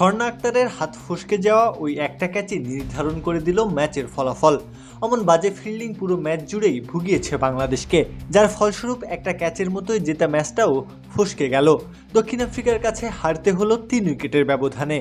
স্বর্ণা আক্তারের হাত ফসকে যাওয়া ওই একটা ক্যাচে নির্ধারণ করে দিল ম্যাচের ফলাফল। অমন বাজে ফিল্ডিং পুরো ম্যাচ জুড়েই ভুগিয়েছে বাংলাদেশকে, যার ফলস্বরূপ একটা ক্যাচের মতোই জেতা ম্যাচটাও ফসকে গেল। দক্ষিণ আফ্রিকার কাছে হারতে হলো তিন উইকেটের ব্যবধানে।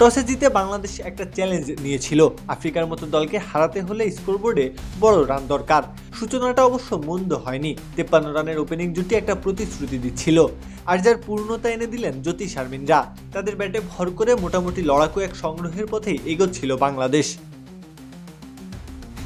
টসে জিতে বাংলাদেশ একটা চ্যালেঞ্জ নিয়েছিল। আফ্রিকার মতো দলকে হারাতে হলে স্কোরবোর্ডে বড় রান দরকার। সূচনাটা অবশ্য মন্দ হয়নি। তেপ্পান্ন রানের ওপেনিং জুটি একটা প্রতিশ্রুতি দিচ্ছিল। আর যার পূর্ণতা এনে দিলেন জ্যোতি শারমিনরা। তাদের ব্যাটে ভর করে মোটামুটি লড়াকু এক সংগ্রহের পথেই এগোচ্ছিল বাংলাদেশ।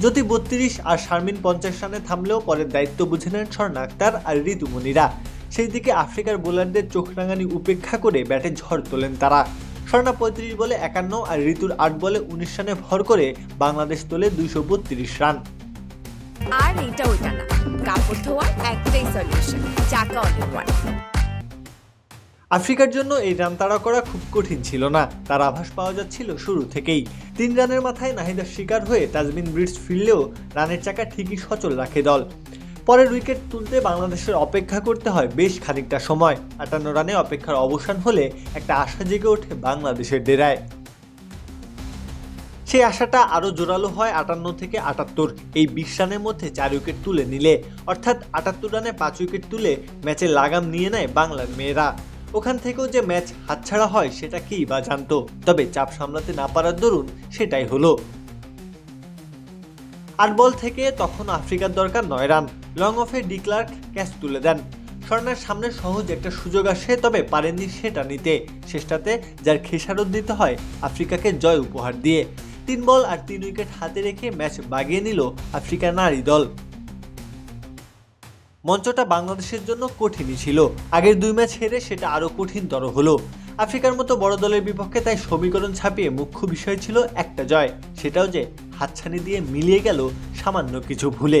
জ্যোতি বত্রিশ আর শারমিন পঞ্চাশ রানে থামলেও পরের দায়িত্ব বুঝে নেন স্বর্ণা আক্তার আর ঋতুমণিরা। সেই দিকে আফ্রিকার বোলারদের চোখ রাঙানি উপেক্ষা করে ব্যাটে ঝড় তোলেন তারা। স্বর্ণা পঁয়ত্রিশ বলে একান্ন আর ঋতুর আট বলে উনিশ রানে ভর করে বাংলাদেশ তোলে দুইশো বত্রিশ রান। আর এটা ওইটা না। কাপড় ধোয়ার একটাই সলিউশন চাকা অনেক আফ্রিকার জন্য এই রান তাড়া করা খুব কঠিন ছিল না তার আভাস পাওয়া যাচ্ছিল শুরু থেকেই। তিন রানের মাথায় নাহিদার শিকার হয়ে তাজমিন ব্রিডস ফিরলেও রানের চাকা ঠিকই সচল রাখে দল। পরের উইকেট তুলতে বাংলাদেশের অপেক্ষা করতে হয় বেশ খানিকটা সময়। আটান্ন রানে অপেক্ষার অবসান হলে একটা আশা জেগে ওঠে বাংলাদেশের ডেরায়। সেই আশাটা আরও জোরালো হয় আটান্ন থেকে আটাত্তর। এই বিশ রানের মধ্যে চার উইকেট তুলে নিলে, অর্থাৎ আটাত্তর রানে পাঁচ উইকেট তুলে ম্যাচে লাগাম নিয়ে নেয় বাংলার মেয়েরা। ওখান থেকেও যে ম্যাচ হাতছাড়া হয় সেটা কি বা জানতো? তবে চাপ সামলাতে না পারার দরুন সেটাই হলো। আট বল থেকে তখন আফ্রিকার দরকার নয় রান। লং অফে ডিক্লার্ক ক্যাচ তুলে দেন। স্বর্ণার সামনে সহজ একটা সুযোগ আসে, তবে পারেননি সেটা নিতে। শেষটাতে যার খেসারত দিতে হয়, আফ্রিকাকে জয় উপহার দিয়ে। তিন বল আর তিন উইকেট হাতে রেখে ম্যাচ বাগিয়ে নিল আফ্রিকা নারী দল। মঞ্চটা বাংলাদেশের জন্য কঠিনই ছিল। আগের দুই ম্যাচ হেরে সেটা আরও কঠিনতর হলো। আফ্রিকার মতো বড় দলের বিপক্ষে তাই সমীকরণ ছাপিয়ে মুখ্য বিষয় ছিল একটা জয়। সেটাও যে হাতছানি দিয়ে মিলিয়ে গেল সামান্য কিছু ভুলে।